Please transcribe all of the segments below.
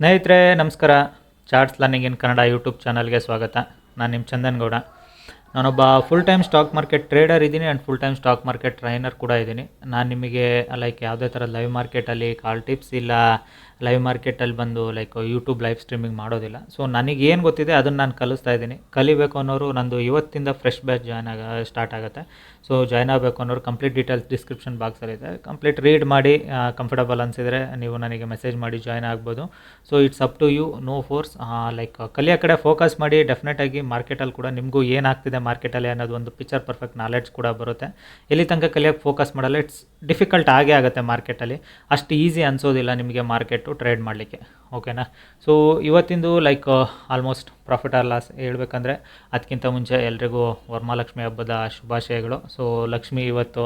ಸ್ನೇಹಿತರೆ, ನಮಸ್ಕಾರ. Charts learning in Kannada YouTube ಚಾನಲ್ಗೆ ಸ್ವಾಗತ. ನಾನು ನಿಮ್ಮ ಚಂದನ್ ಗೌಡ ನಾನೊಬ್ಬ full time stock market trader ಇದ್ದೀನಿ and full time stock market trainer ಕೂಡ ಇದ್ದೀನಿ. ನಾನು ನಿಮಗೆ ಲೈಕ್ ಯಾವುದೇ ಥರ ಲೈವ್ ಮಾರ್ಕೆಟಲ್ಲಿ ಕಾಲ್ ಟಿಪ್ಸ್ ಇಲ್ಲ ಲೈವ್ ಮಾರ್ಕೆಟಲ್ಲಿ ಬಂದು ಲೈಕ್ ಯೂಟ್ಯೂಬ್ ಲೈವ್ ಸ್ಟ್ರೀಮಿಂಗ್ ಮಾಡೋದಿಲ್ಲ. ಸೊ ನನಗೆ ಏನು ಗೊತ್ತಿದೆ ಅದನ್ನು ನಾನು ಕಲಿಸ್ತಾ ಇದ್ದೀನಿ. ಕಲಿಬೇಕು ಅನ್ನೋರು ನಂದು ಇವತ್ತಿಂದ ಫ್ರೆಶ್ ಬ್ಯಾಚ್ ಜಾಯ್ನ್ ಆಗ ಸ್ಟಾರ್ಟ್ ಆಗುತ್ತೆ. ಸೊ ಜಾಯ್ನ್ ಆಗಬೇಕು ಅನ್ನೋರು ಕಂಪ್ಲೀಟ್ ಡೀಟೇಲ್ಸ್ ಡಿಸ್ಕ್ರಿಪ್ಷನ್ ಬಾಕ್ಸಲ್ಲಿದೆ ಕಂಪ್ಲೀಟ್ ರೀಡ್ ಮಾಡಿ ಕಂಫರ್ಟಬಲ್ ಅನಿಸಿದರೆ ನೀವು ನನಗೆ ಮೆಸೇಜ್ ಮಾಡಿ ಜಾಯ್ನ್ ಆಗ್ಬೋದು. So it's up to you know force like ಕಲಿಯೋ ಕಡೆ ಫೋಕಸ್ ಮಾಡಿ ಡೆಫಿನೆಟಾಗಿ ಮಾರ್ಕೆಟಲ್ಲಿ ಕೂಡ ನಿಮಗೂ ಏನಾಗ್ತಿದೆ ಮಾರ್ಕೆಟಲ್ಲಿ ಅನ್ನೋದು ಒಂದು ಪಿಕ್ಚರ್ ಪರ್ಫೆಕ್ಟ್ ನಾಲೆಡ್ಜ್ ಕೂಡ ಬರುತ್ತೆ. ಎಲ್ಲಿ ತನಕ ಕಲಿಯೋಕ್ಕೆ ಫೋಕಸ್ ಮಾಡಲ್ಲ ಇಟ್ಸ್ ಡಿಫಿಕಲ್ಟ್ ಆಗೇ ಆಗುತ್ತೆ ಮಾರ್ಕೆಟಲ್ಲಿ ಅಷ್ಟು ಈಸಿ ಅನಿಸೋದಿಲ್ಲ ನಿಮಗೆ ಮಾರ್ಕೆಟು ಟ್ರೇಡ್ ಮಾಡಲಿಕ್ಕೆ ಓಕೆನಾ so ಇವತ್ತಿಂದು like almost profit or loss ಹೇಳ್ಬೇಕಂದ್ರೆ ಅದಕ್ಕಿಂತ ಮುಂಚೆ ಎಲ್ರಿಗೂ ವರಮಹಾಲಕ್ಷ್ಮಿ ಹಬ್ಬದ ಶುಭಾಶಯಗಳು. ಸೊ ಲಕ್ಷ್ಮಿ ಇವತ್ತು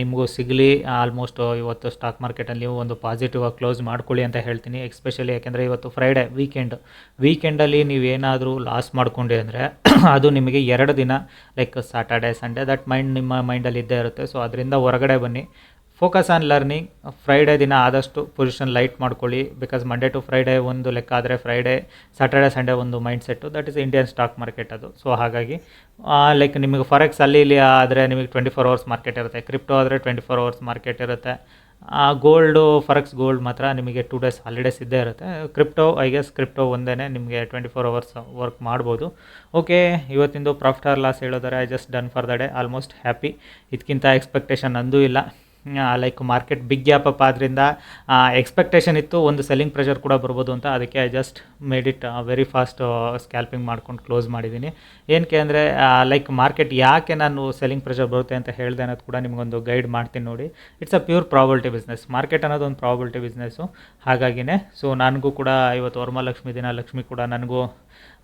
ನಿಮಗೂ ಸಿಗಲಿ ಆಲ್ಮೋಸ್ಟ್ ಇವತ್ತು ಸ್ಟಾಕ್ ಮಾರ್ಕೆಟಲ್ಲಿ ನೀವು ಒಂದು ಪಾಸಿಟಿವ್ ಆಗಿ ಕ್ಲೋಸ್ ಮಾಡ್ಕೊಳ್ಳಿ ಅಂತ ಹೇಳ್ತೀನಿ. ಎಕ್ಸ್ಪೆಷಲಿ ಯಾಕೆಂದರೆ ಇವತ್ತು ಫ್ರೈಡೇ ವೀಕೆಂಡ್ ವೀಕೆಂಡಲ್ಲಿ ನೀವೇನಾದರೂ ಲಾಸ್ ಮಾಡ್ಕೊಂಡಿ ಅಂದರೆ ಅದು ನಿಮಗೆ ಎರಡು ದಿನ like Saturday Sunday that mind ನಿಮ್ಮ ಮೈಂಡಲ್ಲಿ ಇದ್ದೇ ಇರುತ್ತೆ. ಸೊ ಅದರಿಂದ ಹೊರಗಡೆ ಬನ್ನಿ. ಫೋಕಸ್ ಆನ್ ಲರ್ನಿಂಗ್ ಫ್ರೈಡೇ ದಿನ ಆದಷ್ಟು ಪೊಸಿಷನ್ ಲೈಟ್ ಮಾಡ್ಕೊಳ್ಳಿ. ಬಿಕಾಸ್ ಮಂಡೇ ಟು ಫ್ರೈಡೇ ಒಂದು ಲೆಕ್ಕ ಆದರೆ ಫ್ರೈಡೇ ಸ್ಯಾಟರ್ಡೆ ಸಂಡೇ ಒಂದು mind set that is Indian stock market ಅದು. ಸೊ ಹಾಗಾಗಿ ಲೈಕ್ ನಿಮಗೆ ಫಾರೆಕ್ಸ್ ಅಲ್ಲಿ ಇಲ್ಲಿ ಆದರೆ ನಿಮಗೆ ಟ್ವೆಂಟಿ ಫೋರ್ ಅವರ್ಸ್ ಮಾರ್ಕೆಟ್ ಇರುತ್ತೆ. ಕ್ರಿಪ್ಟೋ ಆದರೆ ಟ್ವೆಂಟಿ ಫೋರ್ ಅವರ್ಸ್ ಮಾರ್ಕೆಟ್ ಇರುತ್ತೆ ಗೋಲ್ಡು ಫಾರೆಕ್ಸ್ ಗೋಲ್ಡ್ ಮಾತ್ರ ನಿಮಗೆ ಟೂ ಡೇಸ್ ಹಾಲಿಡೇಸ್ ಇದ್ದೇ ಇರುತ್ತೆ. ಕ್ರಿಪ್ಟೋ ಐ ಗೆಸ್ ಕ್ರಿಪ್ಟೋ ಒಂದೇ ನಿಮಗೆ ಟ್ವೆಂಟಿ ಫೋರ್ ಅವರ್ಸ್ ವರ್ಕ್ ಮಾಡ್ಬೋದು. ಓಕೆ ಇವತ್ತಿಂದು profit or loss ಹೇಳೋದಾರೆ I just done for the day almost happy ಇದಕ್ಕಿಂತ ಎಕ್ಸ್ಪೆಕ್ಟೇಷನ್ ನಂದೂ ಇಲ್ಲ. Like market big gap up ಆದ್ದರಿಂದ ಎಕ್ಸ್ಪೆಕ್ಟೇಷನ್ ಇತ್ತು, ಒಂದು ಸೆಲ್ಲಿಂಗ್ ಪ್ರೆಷರ್ ಕೂಡ ಬರ್ಬೋದು ಅಂತ. ಅದಕ್ಕೆ I just made it very fast scalping ಮಾಡ್ಕೊಂಡು ಕ್ಲೋಸ್ ಮಾಡಿದ್ದೀನಿ. ಏನಕ್ಕೆ ಅಂದರೆ ಲೈಕ್ ಮಾರ್ಕೆಟ್ ಯಾಕೆ ನಾನು ಸೆಲ್ಲಿಂಗ್ ಪ್ರೆಷರ್ ಬರುತ್ತೆ ಅಂತ ಹೇಳಿದೆ ಅನ್ನೋದು ಕೂಡ ನಿಮಗೊಂದು ಗೈಡ್ ಮಾಡ್ತೀನಿ ನೋಡಿ. It's a pure probability business market ಅನ್ನೋದು ಒಂದು ಪ್ರಾಬಲ್ಟಿ ಬಿಸ್ನೆಸ್ಸು ಹಾಗಾಗಿನೇ ಸೊ ನನಗೂ ಕೂಡ ಇವತ್ತು ವರಮಹಾಲಕ್ಷ್ಮಿ ದಿನ, ಲಕ್ಷ್ಮಿ ಕೂಡ ನನಗೂ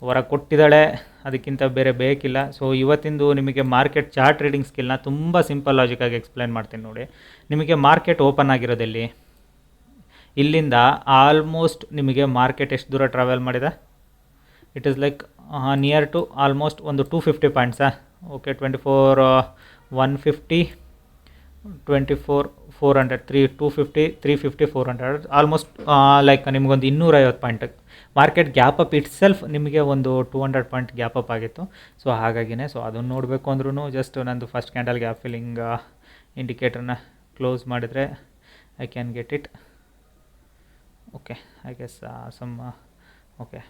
ಹೊರ ಕೊಟ್ಟಿದ್ದಾಳೆ. ಅದಕ್ಕಿಂತ ಬೇರೆ ಬೇಕಿಲ್ಲ. ಸೊ ಇವತ್ತಿಂದು ನಿಮಗೆ ಮಾರ್ಕೆಟ್ ಚಾರ್ಟ್ ರೀಡಿಂಗ್ ಸ್ಕಿಲ್ನ ತುಂಬ ಸಿಂಪಲ್ ಲಾಜಿಕಾಗಿ ಎಕ್ಸ್ಪ್ಲೈನ್ ಮಾಡ್ತೀನಿ ನೋಡಿ. ನಿಮಗೆ ಮಾರ್ಕೆಟ್ ಓಪನ್ ಆಗಿರೋದೆಲ್ಲಿ? ಇಲ್ಲಿಂದ ಆಲ್ಮೋಸ್ಟ್ ನಿಮಗೆ ಮಾರ್ಕೆಟ್ ಎಷ್ಟು ದೂರ ಟ್ರಾವೆಲ್ ಮಾಡಿದೆ? It is like near to almost ಒಂದು two fifty ಪಾಯಿಂಟ್ಸಾ okay twenty four one fifty twenty four four hundred three two fifty three fifty four hundred almost like ನಿಮಗೊಂದು ಇನ್ನೂರೈವತ್ತು point market gap up itself ನಿಮಗೆ ಒಂದು two hundred point gap up ಆಗಿತ್ತು. So ಹಾಗಾಗಿನೇ so ಅದನ್ನು ನೋಡಬೇಕು ಅಂದ್ರೂ just ನಂದು ಫಸ್ಟ್ ಕ್ಯಾಂಡಲ್ ಗ್ಯಾಪ್ ಫಿಲ್ಲಿಂಗ್ ಇಂಡಿಕೇಟರ್ನ ಕ್ಲೋಸ್ ಮಾಡಿದರೆ I can get it okay I guess some okay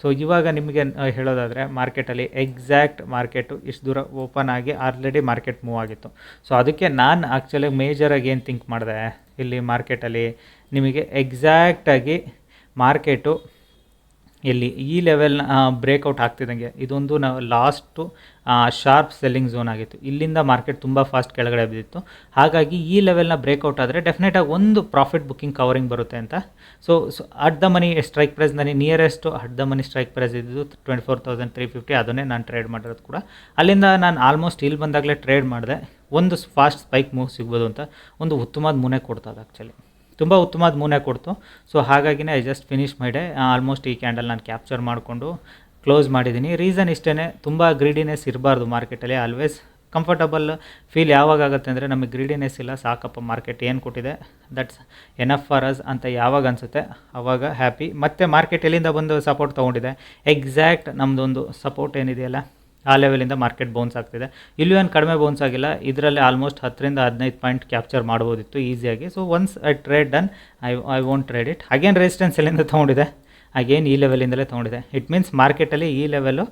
so ಇವಾಗ ನಿಮಗೆ ಹೇಳೋದಾದರೆ ಮಾರ್ಕೆಟಲ್ಲಿ ಎಕ್ಸಾಕ್ಟ್ ಮಾರ್ಕೆಟು ಇಷ್ಟು ದೂರ ಓಪನ್ ಆಗಿ ಆಲ್ರೆಡಿ ಮಾರ್ಕೆಟ್ ಮೂವ್ ಆಗಿತ್ತು. ಸೊ ಅದಕ್ಕೆ ನಾನು ಆ್ಯಕ್ಚುಲಿ ಮೇಜರಾಗಿ ಏನು ಥಿಂಕ್ ಮಾಡಿದೆ? ಇಲ್ಲಿ ಮಾರ್ಕೆಟಲ್ಲಿ ನಿಮಗೆ ಎಕ್ಸಾಕ್ಟಾಗಿ ಮಾರ್ಕೆಟು ಎಲ್ಲಿ ಈ ಲೆವೆಲ್ನ ಬ್ರೇಕೌಟ್ ಆಗ್ತಿದ್ದಂಗೆ ಇದೊಂದು ನಾವು ಲಾಸ್ಟು ಶಾರ್ಪ್ ಸೆಲ್ಲಿಂಗ್ ಝೋನ್ ಆಗಿತ್ತು. ಇಲ್ಲಿಂದ ಮಾರ್ಕೆಟ್ ತುಂಬ ಫಾಸ್ಟ್ ಕೆಳಗಡೆ ಬಿದ್ದಿತ್ತು. ಹಾಗಾಗಿ ಈ ಲೆವೆಲ್ನ ಬ್ರೇಕೌಟ್ ಆದರೆ ಡೆಫಿನೆಟಾಗಿ ಒಂದು ಪ್ರಾಫಿಟ್ ಬುಕ್ಕಿಂಗ್ ಕವರಿಂಗ್ ಬರುತ್ತೆ ಅಂತ. So so at the money strike price ನನಗೆ nearest at the money strike price ಇದ್ದು twenty four thousand three fifty ಅದನ್ನೇ ನಾನು ಟ್ರೇಡ್ ಮಾಡಿರೋದು ಕೂಡ. ಅಲ್ಲಿಂದ ನಾನು ಆಲ್ಮೋಸ್ಟ್ ಇಲ್ಲಿ ಬಂದಾಗಲೇ ಟ್ರೇಡ್ ಮಾಡಿದೆ. ಒಂದು ಫಾಸ್ಟ್ ಸ್ಪೈಕ್ ಮೂವ್ ಸಿಗ್ಬೋದು ಅಂತ. ಒಂದು ಉತ್ತಮವಾದ ಮುನೆ ಕೊಡ್ತದೆ ಆ್ಯಕ್ಚುಲಿ ತುಂಬ ಉತ್ತಮವಾದ ಮೂನೆ ಕೊಡ್ತು. ಸೊ ಹಾಗಾಗಿನೇ ಐ ಜಸ್ಟ್ ಫಿನಿಶ್ ಮಾಡಿದೆ ಆಲ್ಮೋಸ್ಟ್ ಈ ಕ್ಯಾಂಡಲ್ ನಾನು ಕ್ಯಾಪ್ಚರ್ ಮಾಡಿಕೊಂಡು ಕ್ಲೋಸ್ ಮಾಡಿದ್ದೀನಿ. ರೀಸನ್ ಇಷ್ಟೇ ತುಂಬ ಗ್ರೀಡಿನೆಸ್ ಇರಬಾರ್ದು ಮಾರ್ಕೆಟಲ್ಲಿ ಆಲ್ವೇಸ್ ಕಂಫರ್ಟಬಲ್ ಫೀಲ್ ಯಾವಾಗ ಆಗುತ್ತೆ ಅಂದರೆ ನಮಗೆ ಗ್ರೀಡಿನೆಸ್ ಇಲ್ಲ, ಸಾಕಪ್ಪ ಮಾರ್ಕೆಟ್ ಏನು ಕೊಟ್ಟಿದೆ. ದಟ್ಸ್ ಎನಫ್ ಫಾರ್ ಅಸ್ ಅಂತ ಯಾವಾಗ ಅನಿಸುತ್ತೆ? ಆವಾಗ ಹ್ಯಾಪಿ ಮತ್ತು ಮಾರ್ಕೆಟ್ ಎಲ್ಲಿಂದ ಬಂದು ಸಪೋರ್ಟ್ ತೊಗೊಂಡಿದೆ? ಎಕ್ಸಾಕ್ಟ್ ನಮ್ಮದೊಂದು ಸಪೋರ್ಟ್ ಏನಿದೆಯಲ್ಲ? ಆ ಲೆವೆಲಿಂದ ಮಾರ್ಕೆಟ್ ಬೌನ್ಸ್ ಆಗ್ತಿದೆ. ಇಲ್ಲೂ ಏನು ಕಡಿಮೆ ಬೌನ್ಸ್ ಆಗಿಲ್ಲ. ಇದರಲ್ಲಿ ಆಲ್ಮೋಸ್ಟ್ ಹತ್ತರಿಂದ ಹದಿನೈದು ಪಾಯಿಂಟ್ ಕ್ಯಾಪ್ಚರ್ ಮಾಡ್ಬೋದಿತ್ತು ಈಸಿಯಾಗಿ so once I trade done I I won't trade it ಹಾಗೇನು ರೆಸಿಸ್ಟೆನ್ಸ್ ಎಲ್ಲಿಂದ ತೊಗೊಂಡಿದೆ? ಅಗೇನ್ ಈ ಲೆವೆಲಿಂದಲೇ ತೊಗೊಂಡಿದೆ. ಇಟ್ ಮೀನ್ಸ್ ಮಾರ್ಕೆಟಲ್ಲಿ ಈ level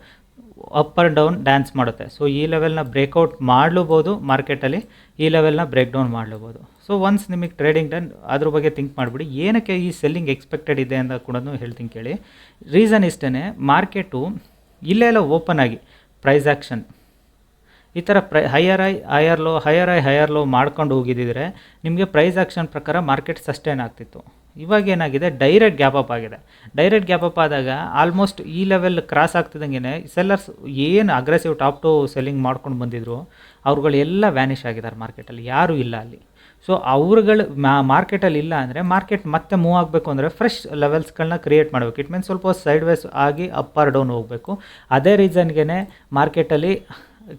up and down dance ಮಾಡುತ್ತೆ. ಸೊ ಈ ಲೆವೆಲ್ನ ಬ್ರೇಕೌಟ್ ಮಾಡಲೂಬೋದು ಮಾರ್ಕೆಟಲ್ಲಿ ಈ ಲೆವೆಲ್ನ ಬ್ರೇಕ್ ಡೌನ್ ಮಾಡಲೂಬೋದು. ಸೊ ಒನ್ಸ್ ನಿಮಗೆ ಟ್ರೇಡಿಂಗ್ ಡನ್ ಅದ್ರ ಬಗ್ಗೆ ಥಿಂಕ್ ಮಾಡಿಬಿಡಿ. ಏನಕ್ಕೆ ಈ ಸೆಲ್ಲಿಂಗ್ ಎಕ್ಸ್ಪೆಕ್ಟೆಡ್ ಇದೆ ಅಂತ ಕೂಡ ಹೇಳ್ತೀನಿ ಕೇಳಿ. ರೀಸನ್ ಇಷ್ಟೇ ಮಾರ್ಕೆಟು ಇಲ್ಲೇ ಎಲ್ಲ ಓಪನ್ ಆಗಿ. ಪ್ರೈಸ್ ಆ್ಯಕ್ಷನ್ ಈ ಥರ ಪ್ರೈ higher high higher low higher high higher low ಮಾಡ್ಕೊಂಡು ಹೋಗಿದ್ದಿದ್ರೆ ನಿಮಗೆ ಪ್ರೈಸ್ ಆ್ಯಕ್ಷನ್ ಪ್ರಕಾರ ಮಾರ್ಕೆಟ್ ಸಸ್ಟೈನ್ ಆಗ್ತಿತ್ತು. ಇವಾಗ ಏನಾಗಿದೆ? ಡೈರೆಕ್ಟ್ ಗ್ಯಾಪ್ ಅಪ್ ಆಗಿದೆ. ಡೈರೆಕ್ಟ್ ಗ್ಯಾಪ್ ಅಪ್ ಆದಾಗ ಆಲ್ಮೋಸ್ಟ್ ಈ ಲೆವೆಲ್ ಕ್ರಾಸ್ ಆಗ್ತಿದ್ದಂಗೆ ಸೆಲ್ಲರ್ಸ್ ಏನು ಅಗ್ರೆಸಿವ್ ಟಾಪ್ ಟು ಸೆಲ್ಲಿಂಗ್ ಮಾಡ್ಕೊಂಡು ಬಂದಿದ್ರು, ಅವ್ರುಗಳೆಲ್ಲ ವ್ಯಾನಿಷ್ ಆಗಿದ್ದಾರೆ ಮಾರ್ಕೆಟಲ್ಲಿ ಯಾರೂ ಇಲ್ಲ ಅಲ್ಲಿ. ಸೊ ಅವ್ರುಗಳು ಮಾರ್ಕೆಟಲ್ಲಿ ಇಲ್ಲ ಅಂದರೆ ಮಾರ್ಕೆಟ್ ಮತ್ತೆ ಮೂವ್ ಆಗಬೇಕು ಅಂದರೆ ಫ್ರೆಶ್ ಲೆವೆಲ್ಸ್ಗಳನ್ನ ಕ್ರಿಯೇಟ್ ಮಾಡಬೇಕು. ಇಟ್ ಮೀನ್ಸ್ ಸ್ವಲ್ಪ ಸೈಡ್ ವೈಸ್ ಆಗಿ ಅಪ್ ಆರ್ ಡೌನ್ ಹೋಗಬೇಕು. ಅದೇ ರೀಸನ್ಗೆ ಮಾರ್ಕೆಟಲ್ಲಿ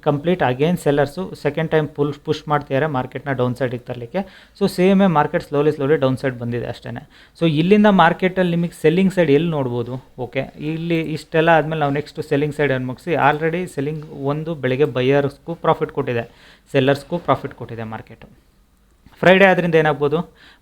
complete again sellers second time pull push ಮಾಡ್ತಿದ್ದಾರೆ ಮಾರ್ಕೆಟ್ನ ಡೌನ್ ಸೈಡಿಗೆ ತರಲಿಕ್ಕೆ. So ಸೇಮೇ market slowly slowly down side ಬಂದಿದೆ ಅಷ್ಟೇ ಸೊ ಇಲ್ಲಿಂದ ಮಾರ್ಕೆಟಲ್ಲಿ ನಿಮಗೆ ಸೆಲ್ಲಿಂಗ್ ಸೈಡ್ ಎಲ್ಲಿ ನೋಡ್ಬೋದು? ಓಕೆ ಇಲ್ಲಿ ಇಷ್ಟೆಲ್ಲ ಆದಮೇಲೆ ನಾವು ನೆಕ್ಸ್ಟ್ ಸೆಲ್ಲಿಂಗ್ ಸೈಡ್ ಮುಗಿಸಿ ಆಲ್ರೆಡಿ ಸೆಲ್ಲಿಂಗ್ ಒಂದು ಬೆಳಗ್ಗೆ ಬೈಯರ್ಸ್ಗೂ ಪ್ರಾಫಿಟ್ ಕೊಟ್ಟಿದೆ. ಸೆಲ್ಲರ್ಸ್ಗೂ ಪ್ರಾಫಿಟ್ ಕೊಟ್ಟಿದೆ ಮಾರ್ಕೆಟು ಫ್ರೈಡೇ ಆದ್ರಿಂದ ಏನಾಗ್ಬೋದು?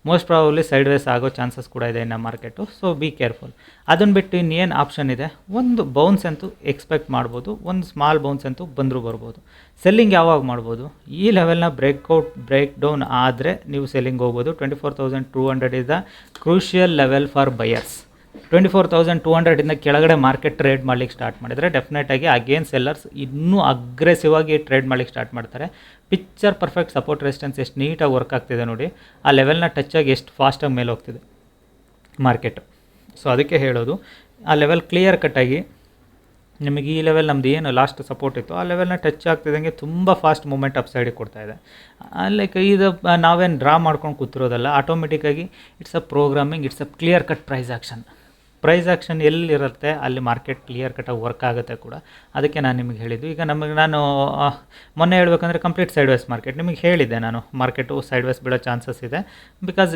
ಮೋಸ್ಟ್ ಪ್ರಾಬಬ್ಲಿ ಸೈಡ್ ವೇಸ್ ಆಗೋ ಚಾನ್ಸಸ್ ಕೂಡ ಇದೆ ಇನ್ನು ಮಾರ್ಕೆಟು ಸೊ ಬಿ ಕೇರ್ಫುಲ್ ಅದನ್ನು ಬಿಟ್ಟು ಇನ್ನೇನು ಆಪ್ಷನ್ ಇದೆ? ಒಂದು ಬೌನ್ಸ್ ಅಂತೂ ಎಕ್ಸ್ಪೆಕ್ಟ್ ಮಾಡ್ಬೋದು. ಒಂದು ಸ್ಮಾಲ್ ಬೌನ್ಸ್ ಅಂತೂ ಬಂದರೂ ಬರ್ಬೋದು. ಸೆಲ್ಲಿಂಗ್ ಯಾವಾಗ ಮಾಡ್ಬೋದು? ಈ ಲೆವೆಲ್ನ ಬ್ರೇಕ್ಔಟ್ ಬ್ರೇಕ್ ಡೌನ್ ಆದರೆ ನೀವು ಸೆಲ್ಲಿಂಗ್ ಹೋಗ್ಬೋದು. Twenty four thousand two hundred is the crucial level for buyers twenty four thousand two ಹಂಡ್ರೆಡಿಂದ ಕೆಳಗಡೆ ಮಾರ್ಕೆಟ್ ಟ್ರೇಡ್ ಮಾಡ್ಲಿಕ್ಕೆ ಸ್ಟಾರ್ಟ್ ಮಾಡಿದರೆ ಡೆಫಿನೆಟಾಗಿ ಅಗೇನ್ ಸೆಲ್ಲರ್ಸ್ ಇನ್ನೂ ಅಗ್ರೆಸಿವ್ ಆಗಿ ಟ್ರೇಡ್ ಮಾಡ್ಲಿಕ್ಕೆ ಸ್ಟಾರ್ಟ್ ಮಾಡ್ತಾರೆ. ಪಿಕ್ಚರ್ ಪರ್ಫೆಕ್ಟ್ ಸಪೋರ್ಟ್ ರೆಸಿಸ್ಟೆನ್ಸ್ ಎಷ್ಟು ನೀಟಾಗಿ ವರ್ಕ್ ಆಗ್ತಿದೆ ನೋಡಿ. ಆ ಲೆವೆಲ್ನ ಟಚ್ ಆಗಿ ಎಷ್ಟು ಫಾಸ್ಟಾಗಿ ಮೇಲೆ ಹೋಗ್ತಿದೆ ಮಾರ್ಕೆಟ್ ಸೊ ಅದಕ್ಕೆ ಹೇಳೋದು, ಆ ಲೆವೆಲ್ ಕ್ಲಿಯರ್ ಕಟ್ಟಾಗಿ ನಿಮಗೆ ಈ ಲೆವೆಲ್ ನಮ್ದು ಏನು ಲಾಸ್ಟ್ ಸಪೋರ್ಟ್ ಇತ್ತು, ಆ ಲೆವೆಲ್ನ ಟಚ್ ಆಗ್ತಿದ್ದಂಗೆ ತುಂಬ ಫಾಸ್ಟ್ ಮೂಮೆಂಟ್ ಅಪ್ ಸೈಡಿಗೆ ಕೊಡ್ತಾ ಇದೆ. ಲೈಕ್ ಇದು ನಾವೇನು ಡ್ರಾ ಮಾಡ್ಕೊಂಡು ಕೂತಿರೋದಲ್ಲ ಆಟೋಮೆಟಿಕ್ಕಾಗಿ it's a programming it's a clear cut price action price action ಎಲ್ಲಿರುತ್ತೆ, ಅಲ್ಲಿ ಮಾರ್ಕೆಟ್ ಕ್ಲಿಯರ್ ಕಟ್ಟಾಗಿ ವರ್ಕ್ ಆಗುತ್ತೆ ಕೂಡ. ಅದಕ್ಕೆ ನಾನು ನಿಮಗೆ ಹೇಳಿದ್ದು. ಈಗ ನಮಗೆ ನಾನು ಮೊನ್ನೆ ಹೇಳಬೇಕಂದ್ರೆ ಕಂಪ್ಲೀಟ್ ಸೈಡ್ ವೈಸ್ ಮಾರ್ಕೆಟ್ ನಿಮಗೆ ಹೇಳಿದ್ದೆ ನಾನು ಮಾರ್ಕೆಟು ಸೈಡ್ ವೇಸ್ ಬಿಡೋ ಚಾನ್ಸಸ್ ಇದೆ. ಬಿಕಾಸ್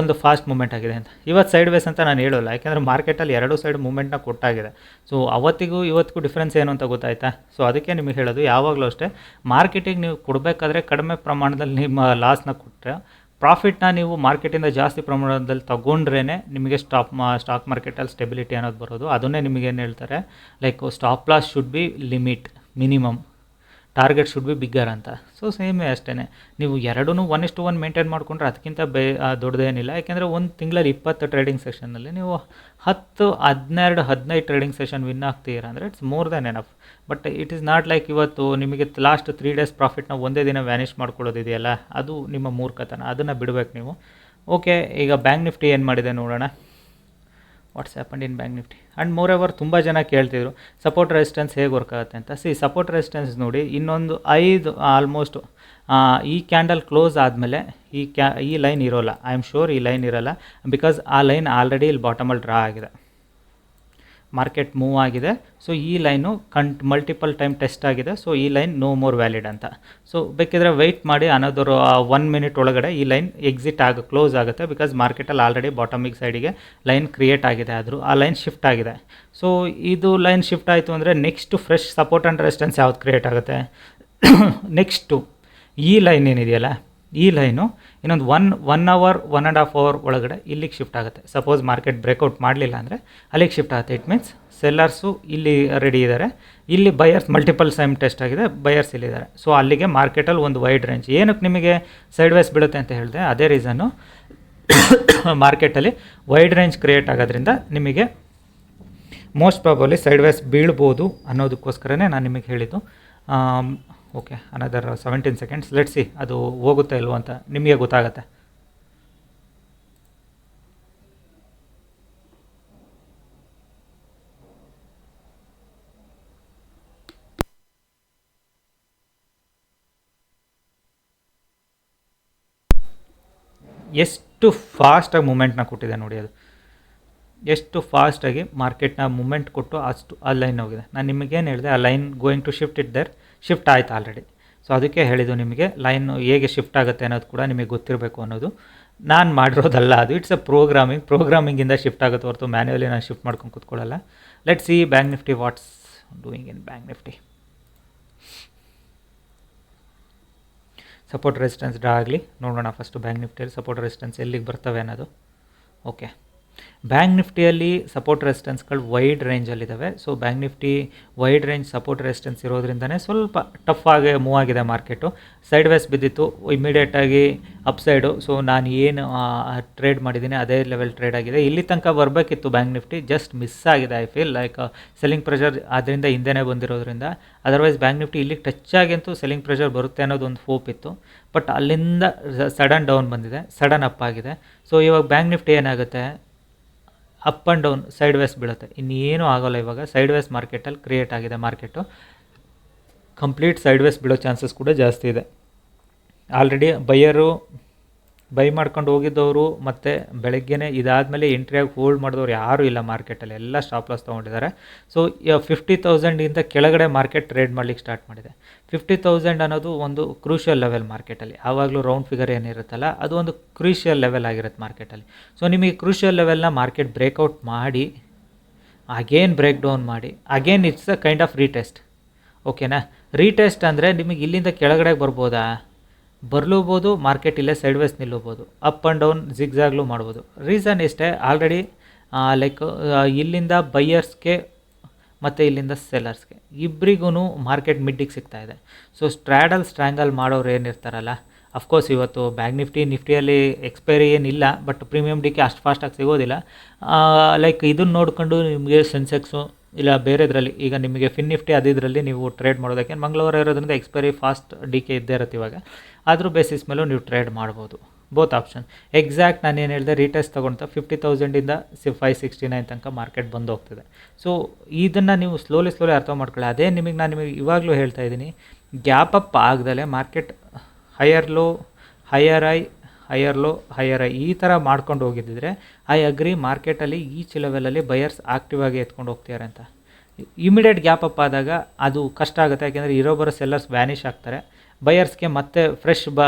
ಒಂದು ಫಾಸ್ಟ್ ಮೂಮೆಂಟ್ ಆಗಿದೆ ಅಂತ. ಇವತ್ತು ಸೈಡ್ ವೇಸ್ ಅಂತ ನಾನು ಹೇಳೋಲ್ಲ. ಯಾಕೆಂದರೆ ಮಾರ್ಕೆಟಲ್ಲಿ ಎರಡೂ ಸೈಡ್ ಮೂಮೆಂಟ್ನ ಕೊಟ್ಟಾಗಿದೆ. ಸೊ ಅವತ್ತಿಗೂ ಇವತ್ತಿಗೂ ಡಿಫ್ರೆನ್ಸ್ ಏನು ಅಂತ ಗೊತ್ತಾಯ್ತಾ? ಸೊ ಅದಕ್ಕೆ ನಿಮಗೆ ಹೇಳೋದು ಯಾವಾಗಲೂ ಅಷ್ಟೇ ಮಾರ್ಕೆಟಿಗೆ ನೀವು ಕೊಡಬೇಕಾದ್ರೆ ಕಡಿಮೆ ಪ್ರಮಾಣದಲ್ಲಿ ನಿಮ್ಮ ಲಾಸ್ನ ಕೊಟ್ಟರೆ ಪ್ರಾಫಿಟ್ನ ನೀವು ಮಾರ್ಕೆಟಿಂದ ಜಾಸ್ತಿ ಪ್ರಮಾಣದಲ್ಲಿ ತಗೊಂಡ್ರೇ ನಿಮಗೆ ಸ್ಟಾಪ್ ಮಾ, ಸ್ಟಾಕ್ ಮಾರ್ಕೆಟಲ್ಲಿ ಸ್ಟೆಬಿಲಿಟಿ ಅನ್ನೋದು ಬರೋದು. ಅದನ್ನೇ ನಿಮಗೇನು ಹೇಳ್ತಾರೆ? Like stop loss should be limit, minimum. Target should be bigger ಅಂತ. ಸೊ ಸೇಮ್ ಅಷ್ಟೇ ನೀವು ಎರಡೂ ಒನ್ ಇಷ್ಟು ಒನ್ ಮೇಂಟೈನ್ ಮಾಡಿಕೊಂಡ್ರೆ ಅದಕ್ಕಿಂತ ಬೇ ದೊಡ್ಡದೇನಿಲ್ಲ. ಯಾಕೆಂದರೆ ಒಂದು ತಿಂಗಳಲ್ಲಿ ಇಪ್ಪತ್ತು ಟ್ರೇಡಿಂಗ್ ಸೆಷನ್ನಲ್ಲಿ ನೀವು ಹತ್ತು, ಹದಿನೆರಡು, ಹದಿನೈದು ಟ್ರೇಡಿಂಗ್ ಸೆಷನ್ ವಿನ್ ಆಗ್ತೀರಾ ಅಂದರೆ it's more than enough but it is not like ಇವತ್ತು ನಿಮಗೆ ಲಾಸ್ಟ್ ತ್ರೀ ಡೇಸ್ ಪ್ರಾಫಿಟ್ನ ಒಂದೇ ದಿನ ವ್ಯಾನಿಷ್ ಮಾಡ್ಕೊಳ್ಳೋದಿದೆಯಲ್ಲ? ಅದು ನಿಮ್ಮ ಮೂರ್ಖತನ. ಅದನ್ನು ಬಿಡಬೇಕು ನೀವು. ಓಕೆ ಈಗ ಬ್ಯಾಂಕ್ ನಿಫ್ಟಿ ಏನು ಮಾಡಿದೆ ನೋಡೋಣ. What's happened in Bank Nifty. And moreover ತುಂಬ ಜನ ಕೇಳ್ತಿದ್ರು ಸಪೋರ್ಟ್ ರೆಸಿಸ್ಟೆನ್ಸ್ ಹೇಗೆ ವರ್ಕ್ ಆಗುತ್ತೆ? ಅಂತ. ಸಿ ಸಪೋರ್ಟ್ ರೆಸಿಸ್ಟೆನ್ಸ್ ನೋಡಿ, ಇನ್ನೊಂದು ಐದು ಆಲ್ಮೋಸ್ಟ್ ಈ ಕ್ಯಾಂಡಲ್ ಕ್ಲೋಸ್ ಆದಮೇಲೆ ಈ ಕ್ಯಾ, ಈ ಲೈನ್ ಇರೋಲ್ಲ. ಐ ಆಮ್ ಶೋರ್ ಈ ಲೈನ್ ಇರೋಲ್ಲ ಬಿಕಾಸ್ ಆ ಲೈನ್ ಆಲ್ರೆಡಿ ಇಲ್ಲಿ ಬಾಟಮಲ್ಲಿ ಡ್ರಾ ಆಗಿದೆ. ಮಾರ್ಕೆಟ್ ಮೂವ್ ಆಗಿದೆ. ಸೊ ಈ ಲೈನು ಕಂಟ್ ಮಲ್ಟಿಪಲ್ ಟೈಮ್ ಟೆಸ್ಟ್ ಆಗಿದೆ. ಸೊ ಈ ಲೈನ್ ನೋ ಮೋರ್ ವ್ಯಾಲಿಡ್ ಅಂತ. ಸೊ ಬೇಕಿದ್ರೆ ವೆಯ್ಟ್ ಮಾಡಿ ಅನದರ್ ಒನ್ ಮಿನಿಟ್ ಒಳಗಡೆ ಈ ಲೈನ್ ಎಕ್ಸಿಟ್ ಆಗ ಕ್ಲೋಸ್ ಆಗುತ್ತೆ ಬಿಕಾಸ್ ಮಾರ್ಕೆಟಲ್ಲಿ ಆಲ್ರೆಡಿ ಬಾಟಮಿಗೆ ಸೈಡಿಗೆ ಲೈನ್ ಕ್ರಿಯೇಟ್ ಆಗಿದೆ ಆದರೂ ಆ ಲೈನ್ ಶಿಫ್ಟ್ ಆಗಿದೆ. ಸೊ ಇದು ಲೈನ್ ಶಿಫ್ಟ್ ಆಯಿತು ಅಂದರೆ next fresh support and resistance ಯಾವ್ದು ಕ್ರಿಯೇಟ್ ಆಗುತ್ತೆ? ನೆಕ್ಸ್ಟು ಈ ಲೈನ್ ಏನಿದೆಯಲ್ಲ? ಈ ಲೈನು ಇನ್ನೊಂದು one one hour one and half hour ಒಳಗಡೆ ಇಲ್ಲಿಗೆ ಶಿಫ್ಟ್ ಆಗುತ್ತೆ. ಸಪೋಸ್ ಮಾರ್ಕೆಟ್ ಬ್ರೇಕೌಟ್ ಮಾಡಲಿಲ್ಲ ಅಂದರೆ ಅಲ್ಲಿಗೆ ಶಿಫ್ಟ್ ಆಗುತ್ತೆ. ಇಟ್ ಮೀನ್ಸ್ ಸೆಲ್ಲರ್ಸು ಇಲ್ಲಿ ರೆಡಿ ಇದ್ದಾರೆ ಇಲ್ಲಿ ಬಯರ್ಸ್ ಮಲ್ಟಿಪಲ್ ಸೈಮ್ ಟೆಸ್ಟ್ ಆಗಿದೆ. ಬಯರ್ಸ್ ಇಲ್ಲಿದ್ದಾರೆ ಸೊ ಅಲ್ಲಿಗೆ ಮಾರ್ಕೆಟಲ್ಲಿ ಒಂದು ವೈಡ್ ರೇಂಜ್ ಏನಕ್ಕೆ ನಿಮಗೆ ಸೈಡ್ ವೈಸ್ ಬೀಳುತ್ತೆ ಅಂತ ಹೇಳಿದೆ ಅದೇ ರೀಸನ್ನು ಮಾರ್ಕೆಟಲ್ಲಿ ವೈಡ್ ರೇಂಜ್ ಕ್ರಿಯೇಟ್ ಆಗೋದ್ರಿಂದ ನಿಮಗೆ ಮೋಸ್ಟ್ ಪ್ರಾಬಲಿ ಸೈಡ್ ವೈಸ್ ಬೀಳ್ಬೋದು ಅನ್ನೋದಕ್ಕೋಸ್ಕರನೇ ನಾನು ನಿಮಗೆ ಹೇಳಿದ್ದು. Okay another seventeen seconds let's see ಅದು ಹೋಗುತ್ತೆ ಇಲ್ವೋ ಅಂತ ನಿಮಗೆ ಗೊತ್ತಾಗತ್ತೆ. ಎಷ್ಟು ಫಾಸ್ಟಾಗಿ ಮೂಮೆಂಟ್ನ ಕೊಟ್ಟಿದೆ ನೋಡಿ ಅದು. ಎಷ್ಟು ಫಾಸ್ಟಾಗಿ ಮಾರ್ಕೆಟ್ನ ಮೂಮೆಂಟ್ ಕೊಟ್ಟು ಅಷ್ಟು, ಆ ಲೈನ್ ಹೋಗಿದೆ. ನಾನು ನಿಮಗೇನು ಹೇಳಿದೆ, ಆ line going to shift it there shift ಆಯಿತು ಆಲ್ರೆಡಿ. ಸೊ ಅದಕ್ಕೆ ಹೇಳಿದ್ದು ನಿಮಗೆ, ಲೈನ್ ಹೇಗೆ ಶಿಫ್ಟ್ ಆಗುತ್ತೆ ಅನ್ನೋದು ಕೂಡ ನಿಮಗೆ ಗೊತ್ತಿರಬೇಕು ಅನ್ನೋದು. ನಾನು ಮಾಡಿರೋದಲ್ಲ ಅದು. ಇಟ್ಸ್ ಅ ಪ್ರೋಗ್ರಾಮಿಂಗ್ ಪ್ರೋಗ್ರಾಮಿಂಗಿಂದ ಶಿಫ್ಟ್ ಆಗುತ್ತೆ ಹೊರತು ಮ್ಯಾನ್ಯಲಿ ನಾನು ಶಿಫ್ಟ್ ಮಾಡ್ಕೊಂಡು ಕೂತ್ಕೊಳ್ಳಲ್ಲ. Let see bank Nifty what's doing in bank Nifty support resistance draw ಆಗಲಿ. ನೋಡೋಣ ಫಸ್ಟು ಬ್ಯಾಂಕ್ ನಿಫ್ಟಿಯಲ್ಲಿ ಸಪೋರ್ಟ್ ರೆಸಿಸ್ಟೆನ್ಸ್ ಎಲ್ಲಿಗೆ ಬರ್ತವೆ ಅನ್ನೋದು. ಓಕೆ ಬ್ಯಾಂಕ್ ನಿಫ್ಟಿಯಲ್ಲಿ ಸಪೋರ್ಟ್ ರೆಸ್ಟೆನ್ಸ್ಗಳು wide ರೇಂಜಲ್ಲಿದ್ದಾವೆ so bank Nifty wide range support resistance ಇರೋದ್ರಿಂದನೇ ಸ್ವಲ್ಪ ಟಫ್ ಆಗಿ ಮೂವ್ ಆಗಿದೆ ಮಾರ್ಕೆಟು ಸೈಡ್ ವೈಸ್ ಬಿದ್ದಿತ್ತು ಇಮಿಡಿಯೇಟಾಗಿ ಅಪ್ ಸೈಡು ಸೊ ನಾನು ಏನು ಟ್ರೇಡ್ ಮಾಡಿದ್ದೀನಿ, ಅದೇ ಲೆವೆಲ್ ಟ್ರೇಡ್ ಆಗಿದೆ. ಇಲ್ಲಿ ತನಕ ಬರಬೇಕಿತ್ತು ಬ್ಯಾಂಕ್ ನಿಫ್ಟಿ ಜಸ್ಟ್ ಮಿಸ್ ಆಗಿದೆ I feel like selling pressure ಅದರಿಂದ ಹಿಂದೆನೇ ಬಂದಿರೋದ್ರಿಂದ. ಅದರ್ವೈಸ್ ಬ್ಯಾಂಕ್ ನಿಫ್ಟಿ ಇಲ್ಲಿಗೆ ಟಚ್ ಆಗಂತೂ ಸೆಲ್ಲಿಂಗ್ ಪ್ರೆಷರ್ ಬರುತ್ತೆ ಅನ್ನೋದು ಒಂದು ಫೋಪ್ ಇತ್ತು. ಬಟ್ ಅಲ್ಲಿಂದ ಸಡನ್ ಡೌನ್ ಬಂದಿದೆ ಸಡನ್ ಅಪ್ ಆಗಿದೆ. ಸೊ ಇವಾಗ ಬ್ಯಾಂಕ್ ನಿಫ್ಟಿ ಏನಾಗುತ್ತೆ? Up and down side ways ಬೀಳುತ್ತೆ. ಇನ್ನೇನು ಆಗೋಲ್ಲ ಇವಾಗ. ಸೈಡ್ ವೇಸ್ ಮಾರ್ಕೆಟಲ್ಲಿ ಕ್ರಿಯೇಟ್ ಆಗಿದೆ ಮಾರ್ಕೆಟು ಕಂಪ್ಲೀಟ್ ಸೈಡ್ ವೇಸ್ ಬೀಳೋ ಚಾನ್ಸಸ್ ಕೂಡ ಜಾಸ್ತಿ ಇದೆ. ಆಲ್ರೆಡಿ ಬೈಯರು ಬೈ ಮಾಡ್ಕೊಂಡು ಹೋಗಿದ್ದವರು ಮತ್ತು ಬೆಳಗ್ಗೆನೇ ಇದಾದಮೇಲೆ ಎಂಟ್ರಿಯಾಗಿ ಹೋಲ್ಡ್ ಮಾಡಿದವ್ರು ಯಾರೂ ಇಲ್ಲ ಮಾರ್ಕೆಟಲ್ಲಿ ಎಲ್ಲ ಸ್ಟಾಪ್ ಲಾಸ್ ತೊಗೊಂಡಿದ್ದಾರೆ. ಸೊ ಫಿಫ್ಟಿ ತೌಸಂಡಿಂದ ಕೆಳಗಡೆ ಮಾರ್ಕೆಟ್ ಟ್ರೇಡ್ ಮಾಡ್ಲಿಕ್ಕೆ ಸ್ಟಾರ್ಟ್ ಮಾಡಿದೆ. ಫಿಫ್ಟಿ ತೌಸಂಡ್ ಅನ್ನೋದು ಒಂದು ಕ್ರೂಷಿಯಲ್ ಲೆವೆಲ್ ಮಾರ್ಕೆಟಲ್ಲಿ ಆವಾಗಲೂ ರೌಂಡ್ ಫಿಗರ್ ಏನಿರುತ್ತಲ್ಲ, ಅದು ಒಂದು ಕ್ರೂಷಿಯಲ್ ಲೆವೆಲ್ ಆಗಿರುತ್ತೆ ಮಾರ್ಕೆಟಲ್ಲಿ ಸೊ ನಿಮಗೆ ಕ್ರೂಷಿಯಲ್ ಲೆವೆಲ್ನ ಮಾರ್ಕೆಟ್ ಬ್ರೇಕೌಟ್ ಮಾಡಿ ಅಗೇನ್ ಬ್ರೇಕ್ ಡೌನ್ ಮಾಡಿ again it's a kind of retest ಓಕೆನಾ ರೀಟೆಸ್ಟ್ ಅಂದರೆ ನಿಮಗೆ ಇಲ್ಲಿಂದ ಕೆಳಗಡೆಗೆ ಬರ್ಬೋದಾ? ಬರ್ಲೂಬೋದು, ಮಾರ್ಕೆಟ್ ಇಲ್ಲೇ ಸೈಡ್ ವೇಸ್ ನಿಲ್ಲಬೋದು. ಅಪ್ ಆ್ಯಂಡ್ ಡೌನ್ ಜಿಗ್ಜಾಗ್ಲೂ ಮಾಡ್ಬೋದು. ರೀಸನ್ ಇಷ್ಟೇ ಆಲ್ರೆಡಿ ಲೈಕ್ ಇಲ್ಲಿಂದ ಬೈಯರ್ಸ್ಗೆ ಮತ್ತು ಇಲ್ಲಿಂದ ಸೆಲ್ಲರ್ಸ್ಗೆ ಇಬ್ಬರಿಗೂ ಮಾರ್ಕೆಟ್ ಮಿಡ್ಡಿಗೆ ಸಿಗ್ತಾ ಇದೆ. ಸೊ ಸ್ಟ್ರ್ಯಾಡಲ್ ಸ್ಟ್ರ್ಯಾಂಗಲ್ ಮಾಡೋರು ಏನಿರ್ತಾರಲ್ಲ ಅಫ್ಕೋರ್ಸ್ ಇವತ್ತು ಬ್ಯಾಂಕ್ ನಿಫ್ಟಿ, ನಿಫ್ಟಿಯಲ್ಲಿ ಎಕ್ಸ್ಪೈರಿ ಏನಿಲ್ಲ ಬಟ್ ಪ್ರೀಮಿಯಮ್ ಡಿಕೆ ಅಷ್ಟು ಫಾಸ್ಟಾಗಿ ಸಿಗೋದಿಲ್ಲ. ಲೈಕ್ ಇದನ್ನು ನೋಡ್ಕೊಂಡು ನಿಮಗೆ ಸೆನ್ಸೆಕ್ಸು ಇಲ್ಲ ಬೇರೆದರಲ್ಲಿ ಈಗ ನಿಮಗೆ ಫಿನ್ ನಿಫ್ಟಿ ಅದಿದ್ರಲ್ಲಿ ನೀವು ಟ್ರೇಡ್ ಮಾಡೋದಕ್ಕೆ. ಮಂಗಳವಾರ ಇರೋದ್ರಿಂದ ಎಕ್ಸ್ಪೈರಿ ಫಾಸ್ಟ್ ಡಿ ಕೆ ಇದ್ದೇ ಇರುತ್ತೆ ಇವಾಗ. ಅದ್ರ ಬೇಸಿಸ್ ಮೇಲೂ ನೀವು ಟ್ರೇಡ್ ಮಾಡ್ಬೋದು. ಬೋತ್ ಆಪ್ಷನ್ ಎಕ್ಸಾಕ್ಟ್ ನಾನು ಏನು ಹೇಳಿದೆ ರೀಟೆಸ್ಟ್ ತೊಗೊಂತ ಫಿಫ್ಟಿ ತೌಸಂಡಿಂದ ಸಿ ಫೈವ್ ಸಿಕ್ಸ್ಟಿ ನೈನ್ ತನಕ ಮಾರ್ಕೆಟ್ ಬಂದು ಹೋಗ್ತಿದೆ. ಸೊ ಇದನ್ನು ನೀವು ಸ್ಲೋಲಿ ಸ್ಲೋಲಿ ಅರ್ಥ ಮಾಡ್ಕೊಳ್ಳಿ. ಅದೇ ನಿಮಗೆ ನಾನು ನಿಮಗೆ ಇವಾಗಲೂ ಹೇಳ್ತಾ ಇದ್ದೀನಿ, gap up ಆಗದಲ್ಲೇ market higher low higher high higher low higher high ಈ ಥರ ಮಾಡ್ಕೊಂಡು ಹೋಗಿದ್ದಿದ್ರೆ ಐ ಅಗ್ರಿ ಮಾರ್ಕೆಟಲ್ಲಿ ಈಚ್ ಲೆವೆಲಲ್ಲಿ ಬಯರ್ಸ್ ಆಕ್ಟಿವ್ ಆಗಿ ಎತ್ಕೊಂಡು ಹೋಗ್ತಿದ್ದಾರೆ ಅಂತ. ಇಮಿಡಿಯೇಟ್ ಗ್ಯಾಪ್ ಅಪ್ ಆದಾಗ ಅದು ಕಷ್ಟ ಆಗುತ್ತೆ, ಯಾಕೆಂದರೆ ಇರೋ ಬರೋ ಸೆಲ್ಲರ್ಸ್ ವ್ಯಾನಿಷ್ ಆಗ್ತಾರೆ ಬಯರ್ಸ್ಗೆ ಮತ್ತೆ ಫ್ರೆಶ್ ಬ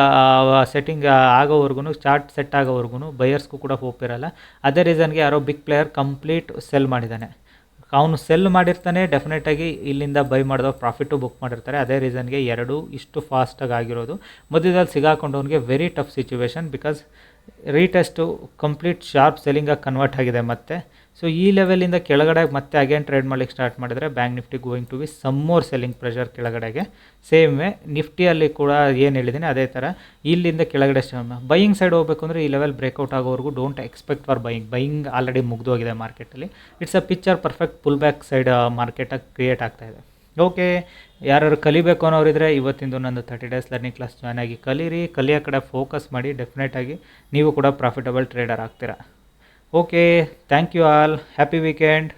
ಸೆಟ್ಟಿಂಗ್ ಆಗೋವರೆಗೂ ಚಾರ್ಟ್ ಸೆಟ್ ಆಗೋವರೆಗೂ ಬಯರ್ಸ್ಗೂ ಕೂಡ ಹೋಪ್ ಇರಲ್ಲ. ಅದೇ ರೀಸನ್ಗೆ ಯಾರೋ ಬಿಗ್ ಪ್ಲೇಯರ್ ಕಂಪ್ಲೀಟ್ ಸೆಲ್ ಮಾಡಿದ್ದಾನೆ. ಅವನು ಸೆಲ್ ಮಾಡಿರ್ತಾನೆ ಡೆಫಿನೆಟಾಗಿ ಇಲ್ಲಿಂದ ಬೈ ಮಾಡಿದ ಪ್ರಾಫಿಟು ಬುಕ್ ಮಾಡಿರ್ತಾರೆ. ಅದೇ ರೀಸನ್ಗೆ ಎರಡು ಇಷ್ಟು ಫಾಸ್ಟಾಗಿ ಆಗಿರೋದು. ಮಧ್ಯದಲ್ಲಿ ಸಿಗಾಕೊಂಡವನಿಗೆ very tough situation because retest complete sharp ಸೆಲ್ಲಿಂಗಾಗಿ convert ಆಗಿದೆ ಮತ್ತೆ. ಸೊ ಈ ಲೆವೆಲಿಂದ ಕೆಳಗಡೆ ಮತ್ತೆ ಅಗೇನ್ ಟ್ರೇಡ್ ಮಾಡ್ಲಿಕ್ಕೆ ಸ್ಟಾರ್ಟ್ ಮಾಡಿದರೆ bank Nifty going to be some more selling pressure ಕೆಳಗಡೆಗೆ. ಸೇಮ್ ವೇ ನಿಫ್ಟಿಯಲ್ಲಿ ಕೂಡ ಏನು ಹೇಳಿದ್ದೀನಿ ಅದೇ ಥರ ಇಲ್ಲಿಂದ ಕೆಳಗಡೆ ಬೈಯಿಂಗ್ ಸೈಡ್ ಹೋಗಬೇಕು ಅಂದರೆ ಈ ಲೆವೆಲ್ ಬ್ರೇಕೌಟ್ ಆಗೋವರೆಗೂ don't expect for buying buying already ಮುಗಿದೋಗಿದೆ ಮಾರ್ಕೆಟಲ್ಲಿ it's a picture perfect pull back side ಮಾರ್ಕೆಟಾಗಿ create ಆಗ್ತಾ ಇದೆ. ಓಕೆ ಯಾರು ಕಲಿಬೇಕು ಅನ್ನೋರಿದ್ರೆ ಇವತ್ತಿಂದು ನಂದು thirty days learning class join ಆಗಿ ಕಲೀರಿ. ಕಲಿಯೋ ಕಡೆ ಫೋಕಸ್ ಮಾಡಿ ಡೆಫಿನೆಟಾಗಿ ನೀವು ಕೂಡ ಪ್ರಾಫಿಟಬಲ್ ಟ್ರೇಡರ್ ಆಗ್ತೀರಾ. Okay thank you all happy weekend